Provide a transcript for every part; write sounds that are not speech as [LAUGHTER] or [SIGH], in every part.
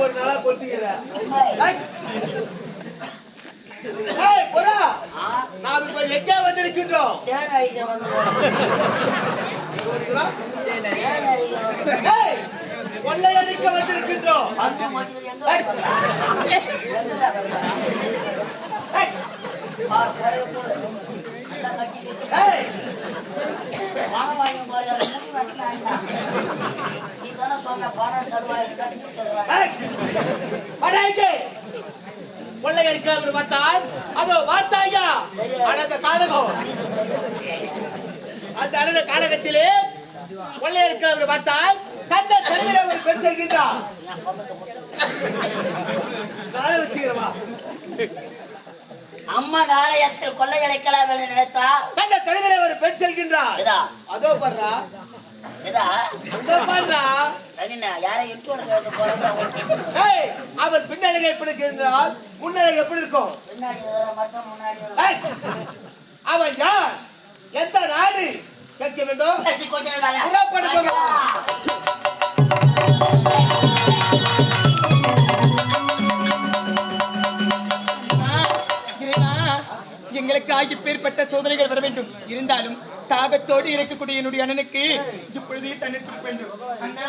ஒவ்வொரு நாளா புறா, நாம் இப்ப எங்க வந்திருக்கின்றோம்? கொள்ளையடிக்க வந்திருக்கின்றோம். அந்த மனிதர் கொள்ளையடிக்க என்று பார்த்தால் அதோ பார்த்தாயா? அனந்த காலகம். அந்த அனந்த காலகத்திலே கொள்ளையடிக்க என்று பார்த்தால் கண்ட தெருவிலே ஒரு பெண் செல்கின்றார். அம்மா நாளையத்தில் கொள்ளையடைக்கலாம் என்று நினைத்தா? கண்ட தெருவிலே ஒரு பெண் செல்கின்றார். அதோ பாடுறா அவன் பின்னழகை எப்படி இருக்கின்றால் முன்னழகு எப்படி இருக்கும்? அவன் யார்? எந்த நாடு? கேட்க வேண்டும். எனக்கு ஆகி பேர்பட்ட சோதனைகள் வர வேண்டும். இருந்தாலும் தாகத்தோடு இருக்கக்கூடிய என்னுடைய அண்ணனுக்கு இப்பொழுதே தண்ணீர் கொடுக்க வேண்டும். அண்ணா.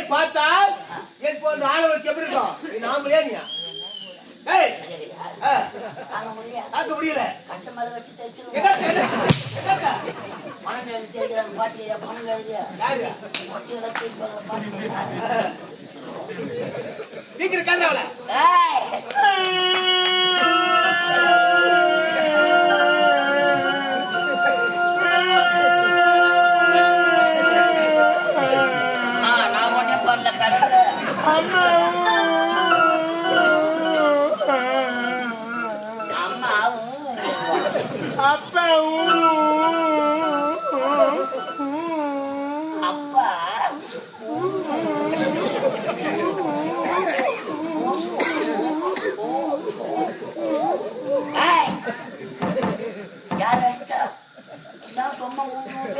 ஒரு பார்த்தால் என் போன்ற ஆணவனுக்கு எப்படி இருக்கும்? நீ நாமளே நீயா ஏய் ஆ, முடியல. தாங்க மேல வச்சு பணம் எழுதி தேய்க்கிறாங்க பணம் எழுதியா? சீக்கிரம்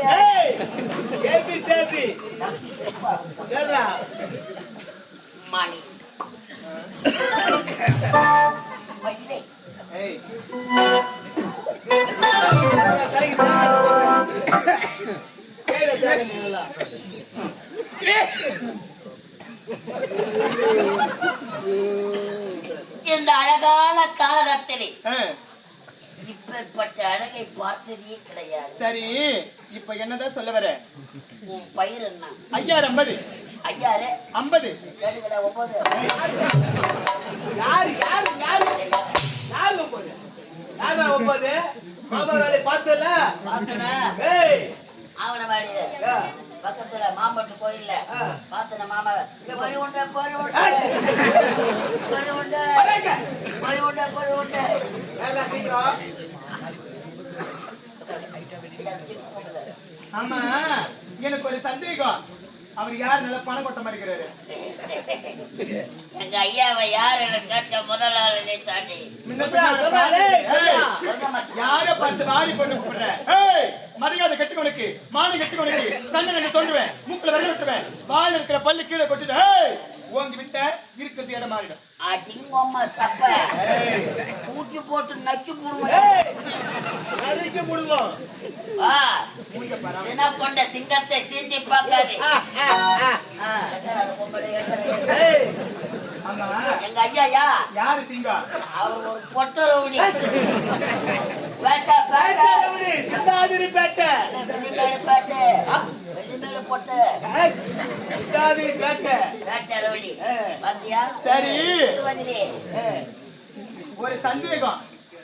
Hey! Get me, Debbie! Get out! மணி இந்த அழகான காலகத்திலே ஆ, இப்பேற்பட்ட அழகை பார்த்ததே கிடையாது. சரி இப்ப என்னதான் சொல்ல வர? உன் பயிர் என்ன? ஐயாயிரம் ஐம்பது ஐயாரு ஐம்பது. ஒன்பது யாரு யாரு யாரு? யாரு ஒன்பது யாரா ஒன்பது மாமா பார்த்தல பார்த்தன. பக்கத்துல மாம்பட்டு கோயில்ல. ஆ. பார்த்தன மாமா. பொறி உண்டை பொறி உண்டை. பொறி உண்டை. பொறி உண்டை பொறி உண்டை. ஏங்க சீக்கிரம் ஆமா. எனக்கு ஒரு சந்தேகம். அவர் யார் நல்ல பணம் கொட்ட மாதிரி இருக்கிறாரு? எங்க ஐயாவை யார் எனக்கு கேட்ட முதல் ஆளுநை தாண்டி. யார பார்த்து கூப்பிடுற? ஏய் மரியாதை கட்டி உனக்கு மானு கட்டி உனக்கு. கண்ணு ரெண்டு தோண்டுவேன் மூக்குல விரல் விட்டுவேன் வாயில் இருக்கிற பல்லு கீழே கொட்டிட்டு ஏய் ஓங்கி விட்ட இருக்கிறது இடம் மாறிடும். அடிங்கம்மா சப்ப. தூக்கி போட்டு நக்கி போடுவேன் ஏய், நறுக்கி முடுவோம் வா சின்ன கொண்ட சிங்கத்தை சீண்டி பார்க்காது. எங்க ஐயாயா? யாரு சிங்கம் அவர் ஒரு பொட்ட ரவுடி பேட்டா பேட்டை பேட்டா. Rowdy, Chintadripet. வெள்ளிமேடு பேட்டு. வெள்ளிமேடு பொட்டு ஏய், சிந்தாதிரி பேட்டை. பேட்டா ரவுடி ஏ. பாத்தியா சரி. ஒரு சந்தேகம்.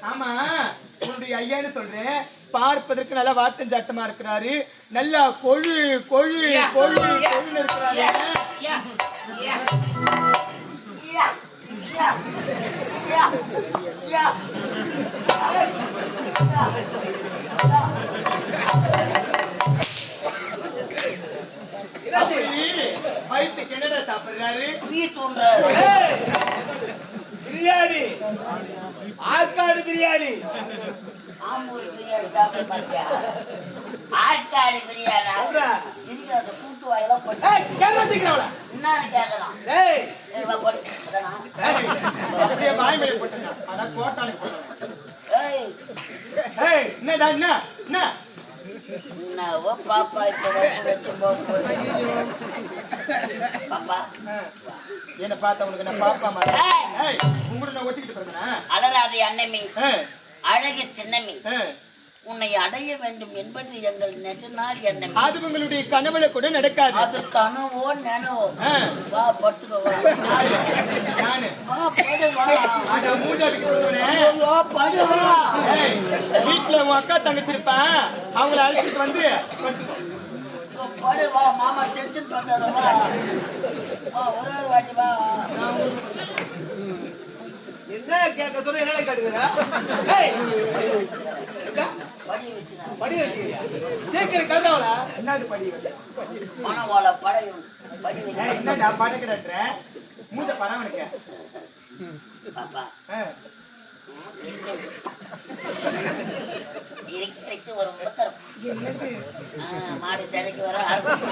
ஆமா உன்னுடைய ஐயான்னு சொல்றேன். பார்ப்பதற்கு நல்லா வாட்டம் சாட்டமா இருக்கிறாரு. நல்லா கொழு கொழு கொழு கொழுன்னு இருக்கிறாரு. யா, யா, சாப்பிடுறாரு உயிர் தூண்டுறாரு. ஏய், பிரியாணி ஆற்காடு பிரியாணி ஆம்பூர் பிரியாணி சாப்பிட மாட்டியா? ஆட்காடு பிரியாணா? சொல்றா. சிரிக்காத சூட்டு வாயெல்லாம் போட்டு. ஏய், கேட்க என்னடா என்ன என்ன? என்னவோ பாப்பா இப்ப வச்சு. பாப்பா, என்ன பார்த்தா உனக்கு நான் பாப்பா மாதிரி? ஏய். ஏய் உங்களை நான் ஒட்டிக்கிட்டு பிறந்தனா? அலறாதே அன்னமி ஏய். அழகிய சின்னமி உன்னை அடைய வேண்டும் என்பது எங்கள் நெடுநாள் எண்ணம். அது உங்களுடைய கனவுல கூட நடக்காது. அது கனவோ நனவோ. வா படுத்துக்கோ வீட்டுல உன் அக்கா தங்கச்சி இருப்பான் அவங்கள அழைச்சிட்டு வந்து படுத்துக்கோ. ஐயோ, படு வா மாமா டென்ஷன் பார்த்தாத வா. ஒரு ஒரு வாட்டி வா. என்ன கேட்க சொல்ற என்ன கேட்டுக்கிற? படி வச்சுக்கிறியா? சீக்கிரம் கதவள என்னது படி? மனவாள படையும் படி என்னடா பணம் கிடக்குற மூஞ்ச பணம் உனக்கு பாப்பா இறக்கி ஒரு ஆ, மாடு சிலைக்கு வர ஆரம்பிச்சு.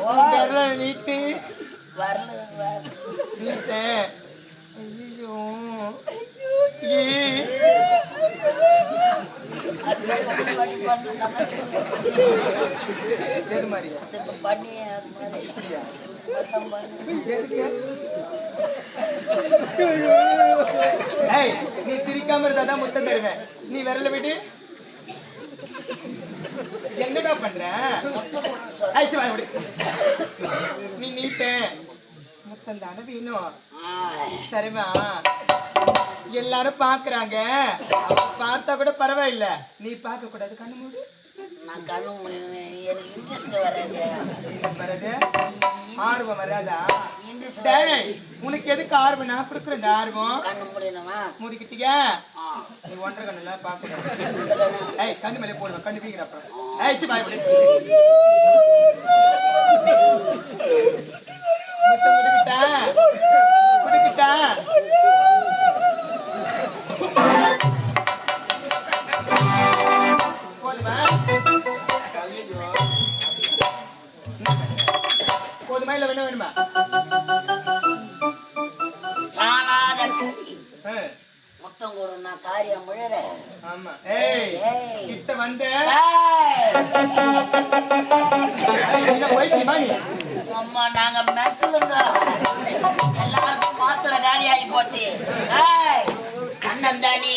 விரல நீட்டு வரல நீட்டேன் ஐயோ. பண்ணு அது மாதிரி. [LAUGHS] நீ சிரிக்காம இருந்தா தான் முத்தம் தருவேன். நீ விரல விடு. என்னடா பண்ற? மொத்தம் வா விடு. நீ நீட்ட. முத்தம் தானே வேணும் சரிமா எல்லாரும் பாக்குறாங்க பார்த்தா கூட பரவாயில்ல. நீ பார்க்க கூடாது கண்ணு மூடு. நான் கண்ணு எனக்கு இன்ட்ரெஸ்ட் வராது. வராது ஆர்வம் வராதா? உனக்கு எதுக்கு ஆர்வம்? நான் கொடுக்குறேன் ஆர்வம். கண்ணு முடியணுமா மூடிக்கிட்டியா? நீ ஒன்றரை கண்ணு எல்லாம் பார்க்க இந்த கண்ணு ஏய் கண்ணு மேலே போடுவேன் கண்ணு வீங்கிற அப்புறம். ஏய் சி பாய் முத்தம் கொடுக்கிட்டேன் கொடுக்கிட்டேன் போதுமா இல்ல வேணும்? வேணுமா முத்தம் கொடுனா காரியம் முழற. ஆமா. ஏய். கிட்ட வந்த. அம்மா நாங்க மெட்டலுங்க எல்லாருக்கும் மாத்திர காலி ஆகி போச்சு அண்ணன் தானி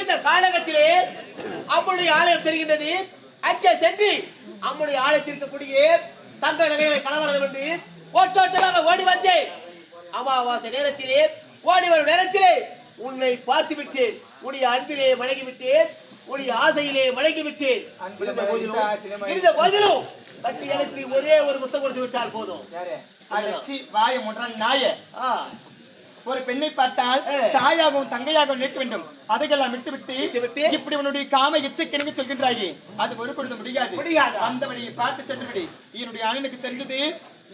இந்த காலகத்திலே அம்முடைய ஆலயம் தெரிகின்றது. அங்கே சென்று அம்முடைய ஆலயத்தில் இருக்கக்கூடிய தங்க நகைகளை கலவரம் என்று ஓட்டோட்டமாக ஓடி வந்தேன். அமாவாசை நேரத்திலே ஓடி வரும் நேரத்திலே உன்னை பார்த்து விட்டேன் உன்னுடைய அன்பிலே மடங்கி விட்டேன் உன்னுடைய ஆசையிலே மடங்கி விட்டேன் இருந்த போதிலும் எனக்கு ஒரே ஒரு முத்தம் கொடுத்து விட்டால் போதும். வாயை மூடுறான் நாயே. ஒரு பெண்ணை பார்த்தால். தாயாகவும் தங்கையாகவும் நிற்க வேண்டும். அதையெல்லாம் விட்டுவிட்டு விட்டுவிட்டு, இப்படி உன்னுடைய காம இச்சை கிணங்கி சொல்கின்றாயே. அது ஒரு கொடுத்த முடியாது. முடியாது. அந்த வழியை பார்த்து சென்றுவிடு. என்னுடைய அண்ணனுக்கு தெரிஞ்சது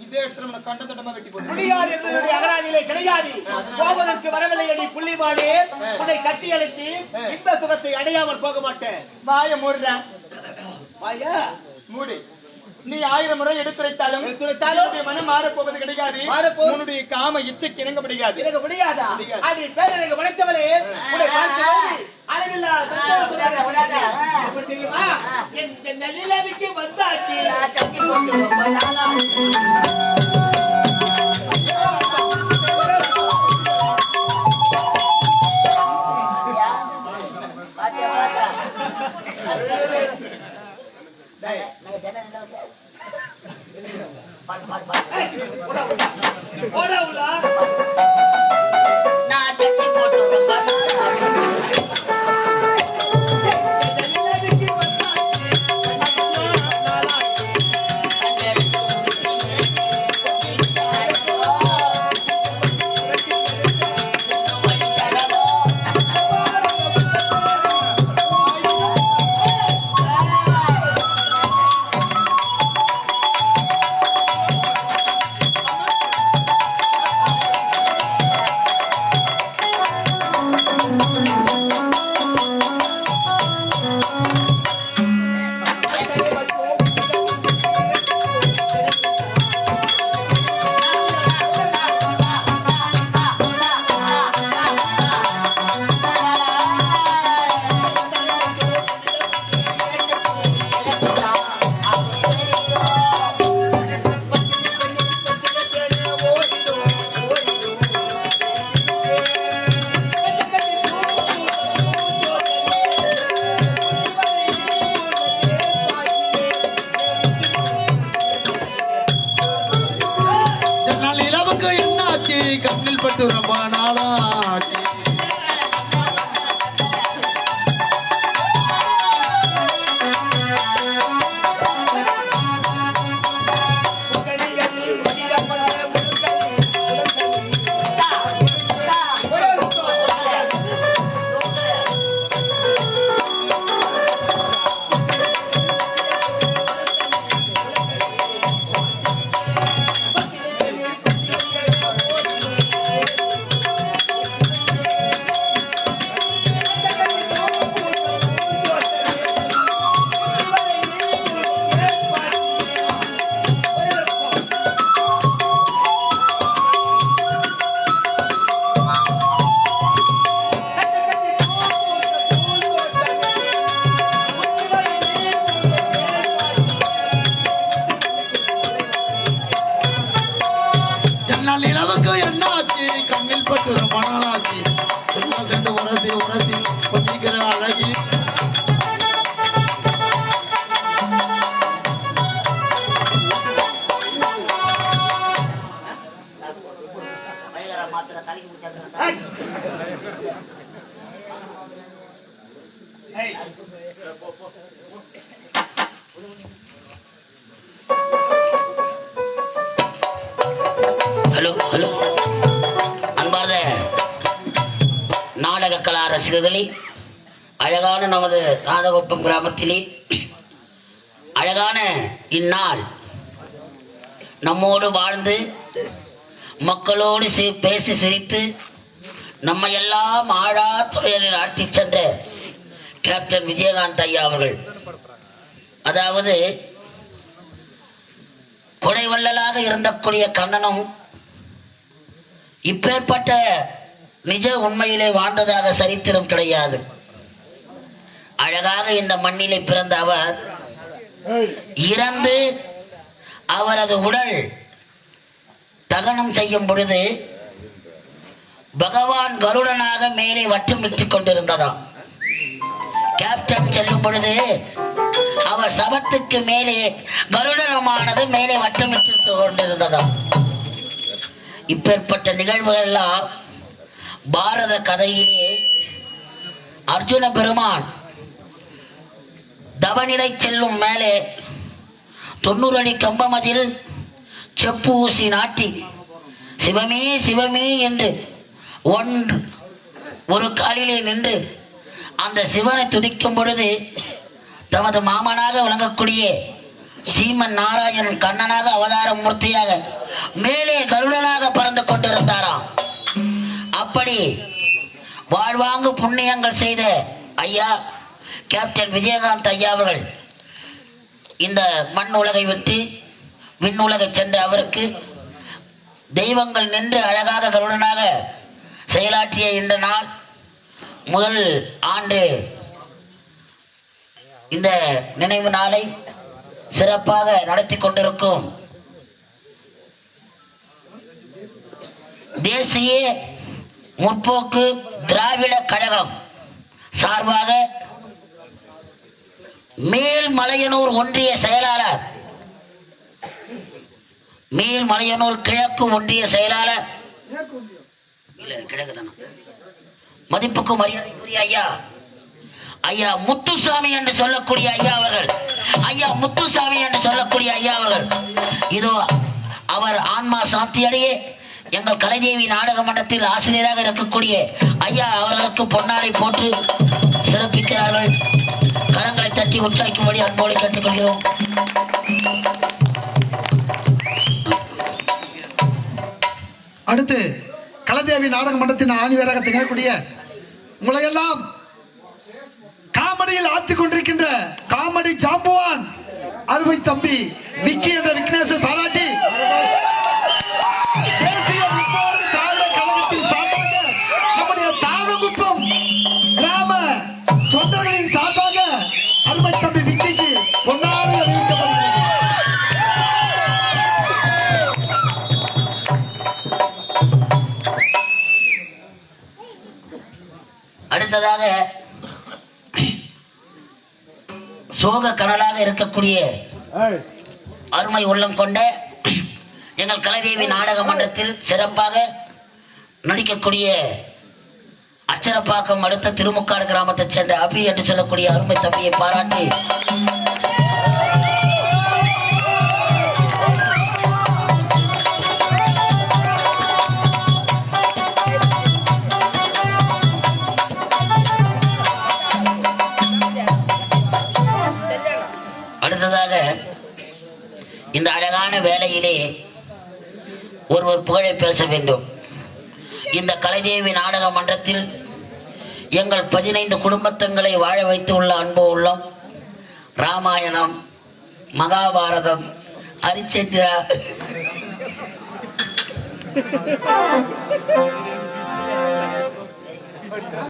இதே இடத்துல உனக்கு கண்ட தண்டமா வெட்டி போடு முடியாது என்பதனுடைய அகராதியிலே கிடையாது. போவதற்கு வரவில்லை அடி புள்ளிமானே உன்னை கட்டி அழைத்து இந்த சுகத்தை அடையாமல் போக மாட்டேன். வாயை மூடுறேன் வாயா? மூடு. நீ ஆயிரம் முறை எடுத்துரைத்தாலும் எடுத்துரைத்தாலும் மனம் மாறப் போவது கிடையாது. மாறப்போவது- உன்னுடைய காம இச்சைக்கு இணங்க முடியாது. எனக்கு முடியாதா. அடி விடாத. எப்படி தெரியுமா? என் நல்லிலவிக்கு வந்தாச்சு? பாட்டு, பாட்டு. போடா ದೂರಪ್ಪ மாத்திர தலைக்கு ஹலோ ஹலோ. அன்பார்ந்த நாடக கலா ரசிகர்களே அழகான நமது சாதகோப்பம் கிராமத்திலே அழகான இந்நாள் நம்மோடு வாழ்ந்து மக்களோடு பேசி சிரித்து நம்ம எல்லாம் ஆழா துறைகளில் ஆட்சி சென்ற கேப்டன் விஜயகாந்த் ஐயா அவர்கள். அதாவது கொடைவள்ளலாக இருந்தக்கூடிய கண்ணனும் இப்பேற்பட்ட நிஜ உண்மையிலே வாழ்ந்ததாக சரித்திரம் கிடையாது. அழகாக இந்த மண்ணிலே பிறந்த அவர். இறந்து அவரது உடல் தகனம் செய்யும் பொழுது பகவான் கருடனாக மேலே வட்டமிட்டுக் கொண்டிருந்ததாம். கேப்டன் செல்லும் பொழுது அவர் சபத்துக்கு மேலே கருடனமானது மேலே வட்டமிட்டு கொண்டிருந்ததாம். இப்பேற்பட்ட நிகழ்வுகள் எல்லாம் பாரத கதையிலே அர்ஜுன பெருமான் தவநிலை செல்லும் மேலே தொண்ணூறு அடி கம்பமதில் செப்பு ஊசி நாட்டி சிவமே சிவமே என்று ஒன்று ஒரு காலிலே நின்று அந்த சிவனை துதிக்கும் பொழுது தமது மாமனாக விளங்கக்கூடிய சீமன் நாராயணன் கண்ணனாக அவதார மூர்த்தியாக மேலே கருடனாக பறந்து கொண்டிருந்தாராம். அப்படி வாழ்வாங்கு புண்ணியங்கள் செய்த ஐயா கேப்டன் விஜயகாந்த் ஐயா அவர்கள் இந்த மண் உலகை விட்டு விண்ணுலகை சென்ற அவருக்கு தெய்வங்கள் நின்று அழகாக கருடனாக செயலாற்றிய இந்த நாள் முதல் ஆண்டு இந்த நினைவு நாளை சிறப்பாக நடத்தி கொண்டிருக்கும். தேசிய முற்போக்கு திராவிட கழகம் சார்பாக மேல்மலையனூர் ஒன்றிய செயலாளர் மேல்மலையனூர் கிழக்கு ஒன்றிய செயலாளர். இல்ல கிழக்கு தானே மதிப்புக்கு மரியாதைக்குரிய ஐயா. ஐயா முத்துசாமி என்று சொல்லக்கூடிய ஐயா அவர்கள். ஐயா முத்துசாமி என்று சொல்லக்கூடிய ஐயா அவர்கள். இதோ அவர் ஆன்மா சாந்தியடையே. எங்கள் கலைதேவி நாடக மன்றத்தில் ஆசிரியராக இருக்கக்கூடிய ஐயா அவர்களுக்கு பொன்னாடை போட்டு சிறப்பிக்கிறார்கள். கரங்களை தட்டி உற்சாகிக்கும்படி அன்போடு கேட்டுக்கொள்கிறோம். அடுத்து கலதேவி நாடக மன்றத்தின் ஆணிவராக திகழக்கூடிய உங்களையெல்லாம் காமெடியில் ஆத்திக் கொண்டிருக்கின்ற காமெடி ஜாம்புவான் அருமை தம்பி விக்கி என்ற விக்னேஷை பாராட்டி சோக கடலாக இருக்கக்கூடிய அருமை உள்ளம் கொண்ட எங்கள் கலைதேவி நாடக மன்றத்தில் சிறப்பாக நடிக்கக்கூடிய அச்சரப்பாக்கம் அடுத்த திருமுக்காடு கிராமத்தைச் சேர்ந்த அபி என்று சொல்லக்கூடிய அருமை தம்பியை பாராட்டி புகழை பேச வேண்டும். இந்த கலைதேவி நாடக மன்றத்தில் எங்கள் பதினைந்து குடும்பத்தங்களை வாழ வைத்து உள்ள அன்பு உள்ளம் ராமாயணம் மகாபாரதம் அரிச்சந்திரா